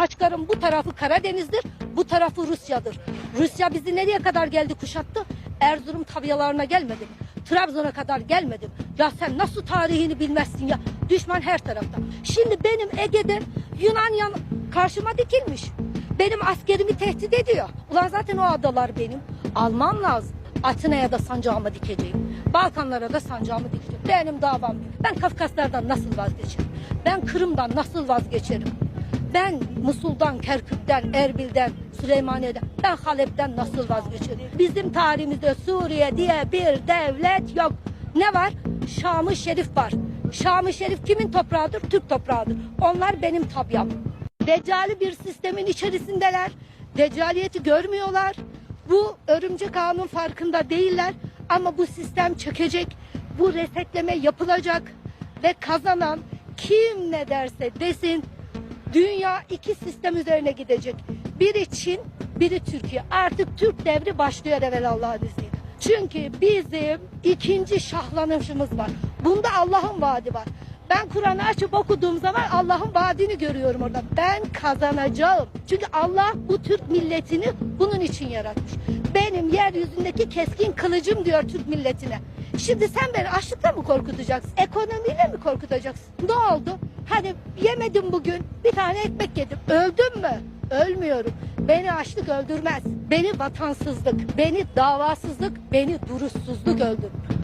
Kaçkar'ın bu tarafı Karadeniz'dir, bu tarafı Rusya'dır. Rusya bizi nereye kadar geldi kuşattı? Erzurum tabyalarına gelmedi mi? Trabzon'a kadar gelmedi mi? Ya sen nasıl tarihini bilmezsin ya? Düşman her tarafta. Şimdi benim Ege'de Yunan yan karşıma dikilmiş. Benim askerimi tehdit ediyor. Ulan zaten o adalar benim. Almam lazım. Atina'ya da sancağımı dikeceğim. Balkanlara da sancağımı dikeceğim. Benim davam. Ben Kafkaslardan nasıl vazgeçerim? Ben Kırım'dan nasıl vazgeçerim? Ben Musul'dan, Kerkük'ten, Erbil'den, Süleymaniye'den, ben Halep'ten nasıl vazgeçerim? Bizim tarihimizde Suriye diye bir devlet yok. Ne var? Şam-ı Şerif var. Şam-ı Şerif kimin toprağıdır? Türk toprağıdır. Onlar benim tabyam. Deccali bir sistemin içerisindeler. Deccaliyeti görmüyorlar. Bu örümcek ağının farkında değiller. Ama bu sistem çökecek. Bu resetleme yapılacak. Ve kazanan kim ne derse desin Dünya iki sistem üzerine gidecek. Biri Çin, biri Türkiye. Artık Türk devri başlıyor evvel Allah'ın izniyle. Çünkü bizim ikinci şahlanışımız var. Bunda Allah'ın vaadi var. Ben Kur'an'ı açıp okuduğum zaman Allah'ın vaadini görüyorum orada. Ben kazanacağım. Çünkü Allah bu Türk milletini bunun için yaratmış. Benim yeryüzündeki keskin kılıcım diyor Türk milletine. Şimdi sen beni açlıkla mı korkutacaksın? Ekonomiyle mi korkutacaksın? Ne oldu? Hadi yemedim bugün. Bir tane ekmek yedim. Öldüm mü? Ölmüyorum. Beni açlık öldürmez. Beni vatansızlık, beni davasızlık, beni duruşsuzluk öldürür.